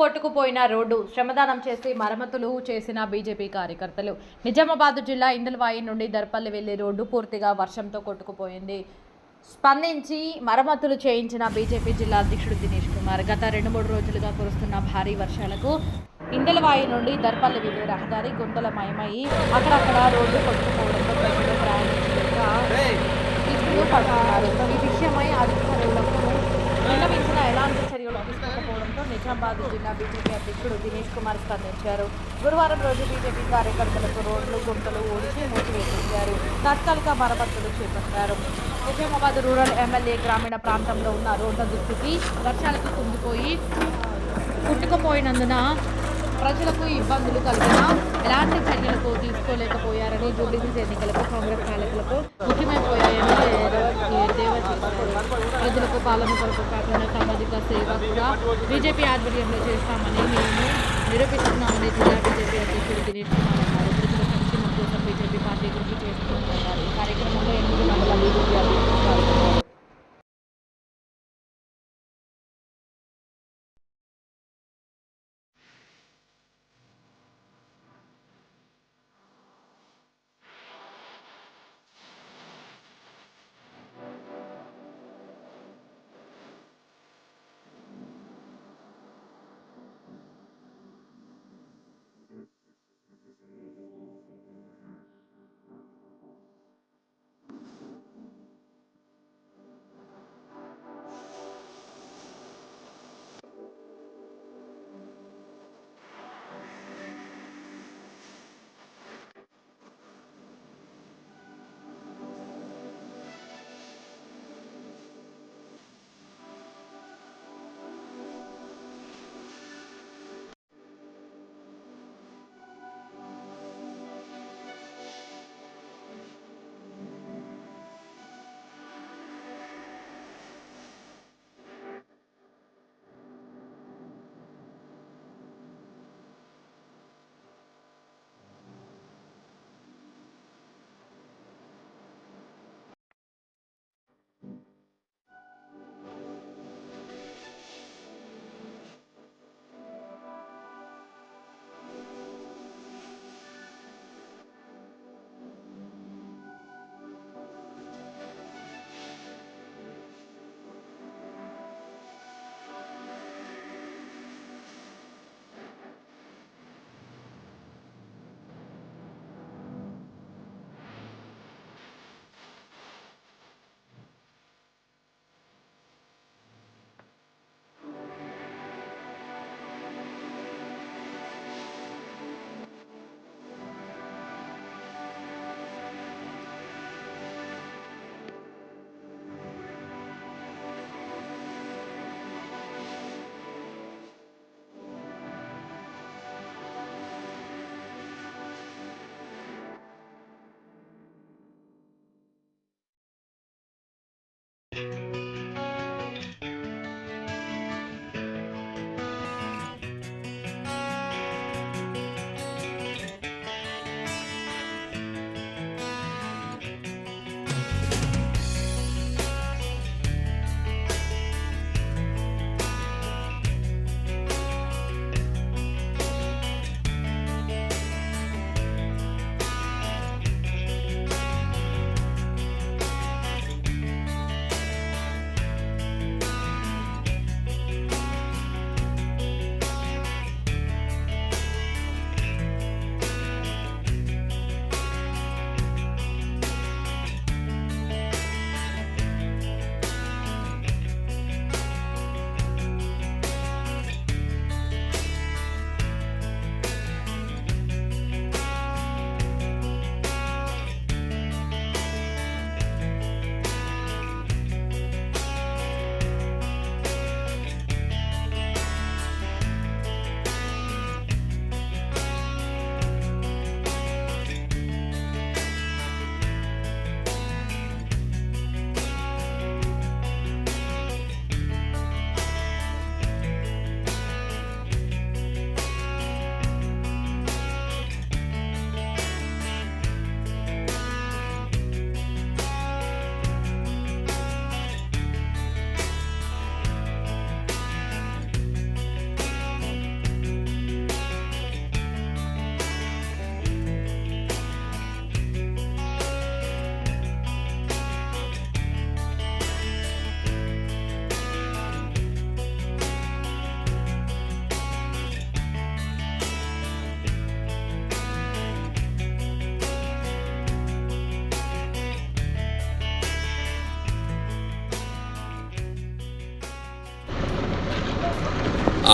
కొట్టుకుపోయిన road శ్రమదానం చేసి మరమ్మతులు చేసిన బీజేపీ కార్యకర్తలు. నిజామాబాద్ జిల్లా ఇందల్వాయి నుండి దర్పల్లి వెళ్ళే రోడ్డు పూర్తిగా వర్షంతో కొట్టుకుపోయింది. స్పందించి మరమ్మతులు చేయించిన బీజేపీ జిల్లా అధ్యక్షుడు దినేష్ కుమార్ గత రెండు మూడు రోజులుగా కురుస్తున్న భారీ వర్షాలకు ఇందలవాయి నుండి దర్పల్లి వెళ్ళే రహదారి గుంతలమయమై అక్కడక్కడ రోడ్డు కొట్టుకుపోవడంతో ప్రజలు ప్రయాణించలేక ఇబ్బందులు పడుతున్నారు ఈ విషయమై అధికారులకు విన్నవించిన ఎలాంటి చర్యలు తీసుకోకపోవడంతో నిజామాబాద్ జిల్లా బీజేపీ అధ్యక్షుడు దినేష్ కుమార్ స్పందించారు. గురువారం రోజు బీజేపీ కార్యకర్తలకు రోడ్లు గుంటలు ఊడిచి మూసివేసించారు తాత్కాలిక మరమ్మతులు చేపట్టారు. నిజామాబాద్ రూరల్ ఎమ్మెల్యే గ్రామీణ ప్రాంతంలో ఉన్న రోడ్ల దుస్థితి వర్షాలకు కుంగిపోయి కుట్టుకుపోయినందున ప్రజలకు ఇబ్బందులు కలిగిన ఎలాంటి చర్యలకు తీసుకోలేకపోయారని జూబ్లీహిల్స్ ఎన్నికలకు కాంగ్రెస్ పాలకులకు పాలన కొరకు కాకుండా సామాజిక సేవ కూడా బీజేపీ ఆధ్వర్యంలో చేస్తామని మేము నిరూపిస్తున్నామని జిల్లా బీజేపీ అధ్యక్షుడు దినేష్ కుమార్ అన్నారు. ప్రజల సంక్షేమం కోసం బీజేపీ పార్టీ కృషి చేస్తుందన్నారు. ఈ కార్యక్రమంలో ఎనిమిది మండల బీజేపీ అధ్యక్షులు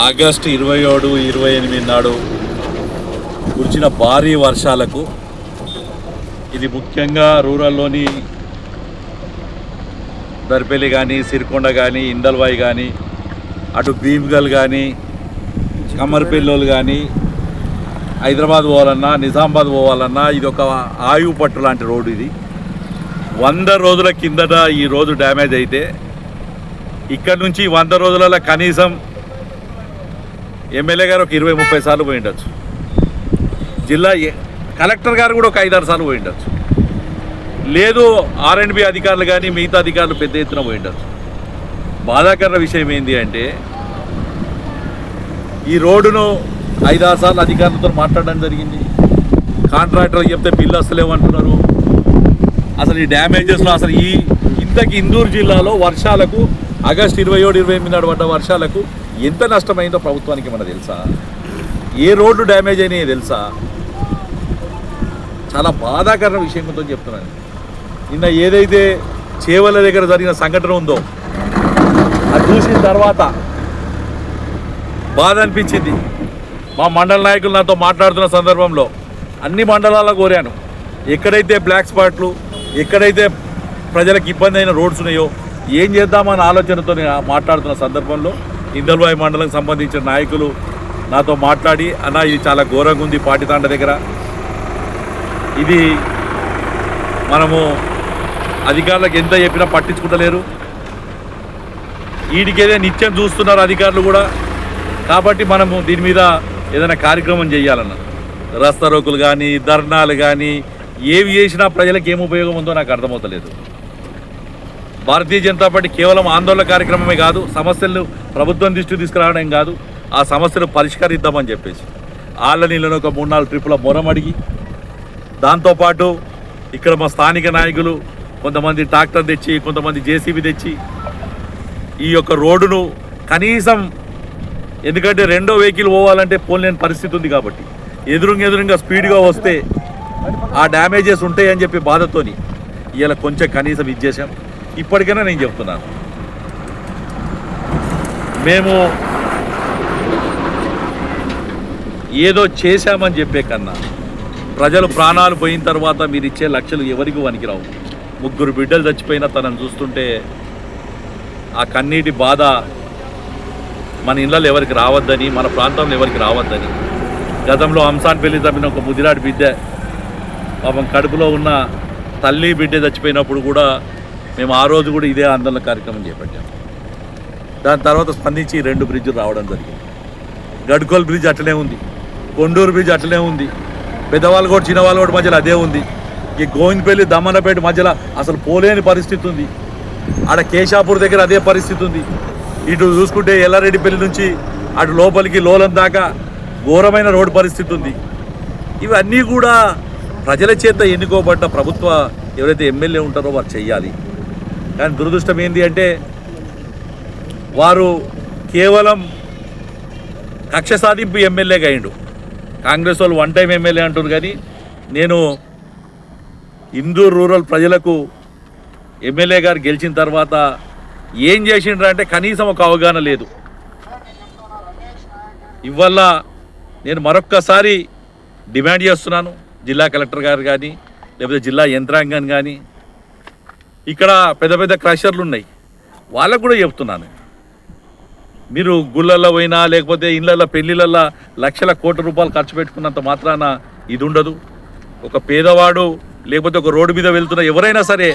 ఆగస్టు ఇరవై ఏడు ఇరవై ఎనిమిది నాడు కురిచిన భారీ వర్షాలకు ఇది ముఖ్యంగా రూరల్లోని దర్పల్లి కానీ సిరికొండ కానీ ఇందల్వాయి కానీ అటు భీమ్గల్ కానీ కమ్మరిపల్లోలు కానీ హైదరాబాద్ పోవాలన్నా నిజామాబాద్ పోవాలన్నా ఇది ఒక ఆయువు పట్టు లాంటి రోడ్డు ఇది. వంద రోజుల కిందట ఈ రోజు డ్యామేజ్ అయితే ఇక్కడ నుంచి వంద రోజులలో కనీసం ఎమ్మెల్యే గారు ఒక ఇరవై ముప్పై సార్లు పోయి ఉండొచ్చు. జిల్లా కలెక్టర్ గారు కూడా ఒక ఐదారు సార్లు పోయి ఉండొచ్చు. లేదు ఆర్ఎండ్బి అధికారులు కానీ మిగతా అధికారులు పెద్ద ఎత్తున పోయి ఉండొచ్చు. బాధాకర విషయం ఏంటి అంటే ఈ రోడ్డును ఐదారు సార్లు అధికారులతో మాట్లాడడం జరిగింది. కాంట్రాక్టర్లు చెప్తే బిల్లు వస్తలేవు అసలు ఈ డ్యామేజెస్లో అసలు ఈ ఇంతకి ఇందూరు జిల్లాలో వర్షాలకు ఆగస్ట్ ఇరవై ఏడు ఇరవై ఎనిమిది నాడు పడ్డ వర్షాలకు ఎంత నష్టమైందో ప్రభుత్వానికి మన తెలుసా? ఏ రోడ్డు డ్యామేజ్ అయినాయో తెలుసా? చాలా బాధాకర విషయంతో చెప్తున్నాను. నిన్న ఏదైతే చేవల దగ్గర జరిగిన సంఘటన ఉందో అది చూసిన తర్వాత బాధ అనిపించింది. మా మండల నాయకులు నాతో మాట్లాడుతున్న సందర్భంలో అన్ని మండలాల్లో కోరాను. ఎక్కడైతే బ్లాక్ స్పాట్లు ఎక్కడైతే ప్రజలకు ఇబ్బంది అయిన రోడ్స్ ఉన్నాయో ఏం చేద్దామన్న ఆలోచనతో మాట్లాడుతున్న సందర్భంలో ఇందల్వాయి మండలం సంబంధించిన నాయకులు నాతో మాట్లాడి అన్న ఇది చాలా ఘోరంగా ఉంది పాటితాండ దగ్గర. ఇది మనము అధికారులకు ఎంత చెప్పినా పట్టించుకుంటలేరు. వీటికేదే నిత్యం చూస్తున్నారు అధికారులు కూడా. కాబట్టి మనము దీని మీద ఏదైనా కార్యక్రమం చేయాలన్న. రస్తా రోకులు కానీ ధర్నాలు కానీ ఏవి చేసినా ప్రజలకు ఏం ఉపయోగం ఉందో నాకు అర్థమవుతలేదు. భారతీయ జనతా పార్టీ కేవలం ఆందోళన కార్యక్రమమే కాదు సమస్యలు ప్రభుత్వం దృష్టి తీసుకురావడం కాదు ఆ సమస్యలు పరిష్కరిద్దామని చెప్పేసి. ఆళ్ళ నీళ్ళను ఒక మూడు నాలుగు ట్రిప్పుల మొరం అడిగి దాంతోపాటు ఇక్కడ మా స్థానిక నాయకులు కొంతమంది ట్రాక్టర్ తెచ్చి కొంతమంది జేసీబీ తెచ్చి ఈ యొక్క రోడ్డును కనీసం ఎందుకంటే రెండో వెహికల్ పోవాలంటే పోలేని పరిస్థితి ఉంది కాబట్టి ఎదురుంగా ఎదురుగా స్పీడ్గా వస్తే ఆ డ్యామేజెస్ ఉంటాయని చెప్పి బాధతోని ఇలా కొంచెం కనీసం ఇచ్చేసాం ఇప్పటికైనా నేను చెప్తున్నాను మేము ఏదో చేశామని చెప్పే కన్నా ప్రజలు ప్రాణాలు పోయిన తర్వాత మీరు ఇచ్చే లక్షలు ఎవరికి వనికిరావు ముగ్గురు బిడ్డలు చచ్చిపోయినా తనను చూస్తుంటే ఆ కన్నీటి బాధ మన ఇళ్ళలో ఎవరికి రావద్దని మన ప్రాంతంలో ఎవరికి రావద్దని. గతంలో హంసాన్ పెళ్ళి తప్పిన ఒక ముదిరాడి బిడ్డ పాపం కడుపులో ఉన్న తల్లి బిడ్డ చచ్చిపోయినప్పుడు కూడా మేము ఆ రోజు కూడా ఇదే ఆందోళన కార్యక్రమం చేపట్టాము దాని తర్వాత స్పందించి రెండు బ్రిడ్జులు రావడం జరిగింది. గడ్కోల్ బ్రిడ్జ్ అట్లనే ఉంది. కొండూరు బ్రిడ్జ్ అట్లనే ఉంది. పెద్దవాళ్ళు కూడా చిన్నవాళ్ళు కూడా మధ్యలో అదే ఉంది. ఈ గోవిందపల్లి దమ్మన్నపేట మధ్యలో అసలు పోలేని పరిస్థితి ఉంది. ఆడ కేశాపూర్ దగ్గర అదే పరిస్థితి ఉంది. ఇటు చూసుకుంటే ఎల్లారెడ్డిపల్లి నుంచి అటు లోపలికి లోలం దాకా ఘోరమైన రోడ్డు పరిస్థితి ఉంది. ఇవన్నీ కూడా ప్రజల చేత ఎన్నుకోబడ్డ ప్రభుత్వ ఎవరైతే ఎమ్మెల్యే ఉంటారో వారు చేయాలి కానీ దురదృష్టం ఏంటి అంటే వారు కేవలం కక్ష సాధింపు ఎమ్మెల్యేగా అయిండు కాంగ్రెస్ వాళ్ళు వన్ టైం ఎమ్మెల్యే అంటారు కానీ నేను ఇందూర్ రూరల్ ప్రజలకు ఎమ్మెల్యే గారు గెలిచిన తర్వాత ఏం చేసిండ్రు అంటే కనీసం ఒక అవగాహన లేదు. ఇవల్ల నేను మరొక్కసారి డిమాండ్ చేస్తున్నాను జిల్లా కలెక్టర్ గారు కానీ లేకపోతే జిల్లా యంత్రాంగాన్ని కానీ ఇక్కడ పెద్ద పెద్ద క్రషర్లు ఉన్నాయి. వాళ్ళకు కూడా చెప్తున్నాను. మీరు గుళ్ళల్లో పోయినా లేకపోతే ఇళ్ళల్లో పెళ్ళిళ్ళల్లో లక్షల కోట్ల రూపాయలు ఖర్చు పెట్టుకున్నంత మాత్రాన ఇది ఉండదు ఒక పేదవాడు లేకపోతే ఒక రోడ్డు మీద వెళ్తున్న ఎవరైనా సరే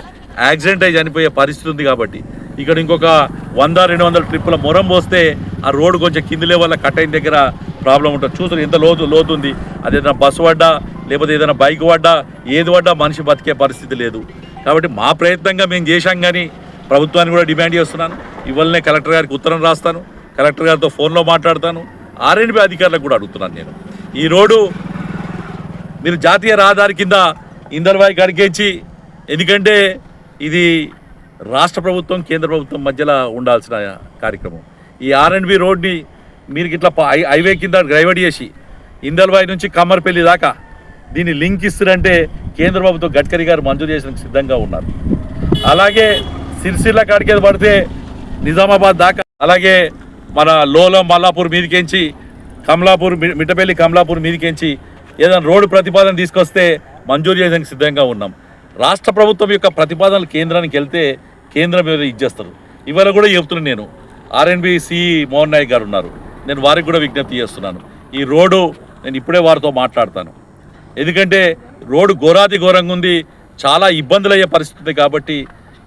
యాక్సిడెంట్ అయి చనిపోయే పరిస్థితి ఉంది కాబట్టి. ఇక్కడ ఇంకొక వంద రెండు వందల ట్రిప్పుల మొరం పోస్తే ఆ రోడ్డు కొంచెం కింది వల్ల కట్ అయిన దగ్గర ప్రాబ్లం ఉంటుంది. చూసారు ఎంత లోతు లోతు ఉంది. అదేదైనా బస్సు పడ్డా లేకపోతే ఏదైనా బైక్ పడ్డా ఏది పడ్డా మనిషి బతికే పరిస్థితి లేదు. కాబట్టి మా ప్రయత్నంగా మేము చేశాం కానీ ప్రభుత్వాన్ని కూడా డిమాండ్ చేస్తున్నాను. ఇవాళనే కలెక్టర్ గారికి ఉత్తరం రాస్తాను. కలెక్టర్ గారితో ఫోన్లో మాట్లాడతాను. ఆర్ఎన్బి అధికారులకు కూడా అడుగుతున్నాను నేను. ఈ రోడ్డు మీరు జాతీయ రహదారి కింద ఇందర్వాయి గడికేసి ఎందుకంటే ఇది రాష్ట్ర ప్రభుత్వం కేంద్ర ప్రభుత్వం మధ్యలో ఉండాల్సిన కార్యక్రమం. ఈ ఆర్ఎండ్బి రోడ్ని మీరు ఇట్లా హైవే కింద డ్రైవర్ చేసి ఇందల్వాయి నుంచి కమ్మర్పల్లి దాకా దీన్ని లింక్ ఇస్తారంటే కేంద్ర ప్రభుత్వం గడ్కరీ గారు మంజూరు చేసిన సిద్ధంగా ఉన్నారు. అలాగే సిరిసిల్ల కాడికేది పడితే నిజామాబాద్ దాకా అలాగే మన లోలం మల్లాపూర్ మీదికెంచి కమలాపూర్ మిట్టపల్లి కమలాపూర్ మీదికెంచి ఏదైనా రోడ్డు ప్రతిపాదన తీసుకొస్తే మంజూరు చేయడానికి సిద్ధంగా ఉన్నాం. రాష్ట్ర ప్రభుత్వం యొక్క ప్రతిపాదనలు కేంద్రానికి వెళ్తే కేంద్రం మీద ఇచ్చేస్తారు? ఇవాళ కూడా చెప్తున్నాను నేను. ఆర్ఎన్బి సిఈ మోహన్ నాయక్ గారు ఉన్నారు. నేను వారికి కూడా విజ్ఞప్తి చేస్తున్నాను. ఈ రోడ్డు నేను ఇప్పుడే వారితో మాట్లాడతాను. ఎందుకంటే రోడ్డు ఘోరాతి ఘోరంగా ఉంది. చాలా ఇబ్బందులు అయ్యే పరిస్థితి కాబట్టి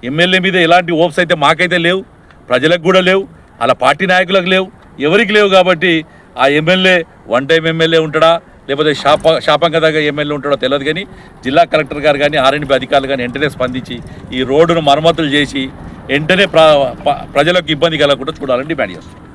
ఎమ్మెల్యే మీద ఎలాంటి ఓప్స్ అయితే మాకైతే లేవు ప్రజలకు కూడా లేవు అలా పార్టీ నాయకులకు లేవు ఎవరికి లేవు కాబట్టి ఆ ఎమ్మెల్యే వన్ టైం ఎమ్మెల్యే ఉంటాడా లేకపోతే శాప శాపంగా దగ్గర ఎమ్మెల్యే ఉంటాడో తెలియదు కానీ జిల్లా కలెక్టర్ గారు కానీ ఆర్ఎన్బి అధికారులు కానీ వెంటనే స్పందించి ఈ రోడ్డును మరమ్మతులు చేసి వెంటనే ప్రజలకు ఇబ్బంది కలగకుండా చూడాలని డిమాండ్ చేస్తున్నాం.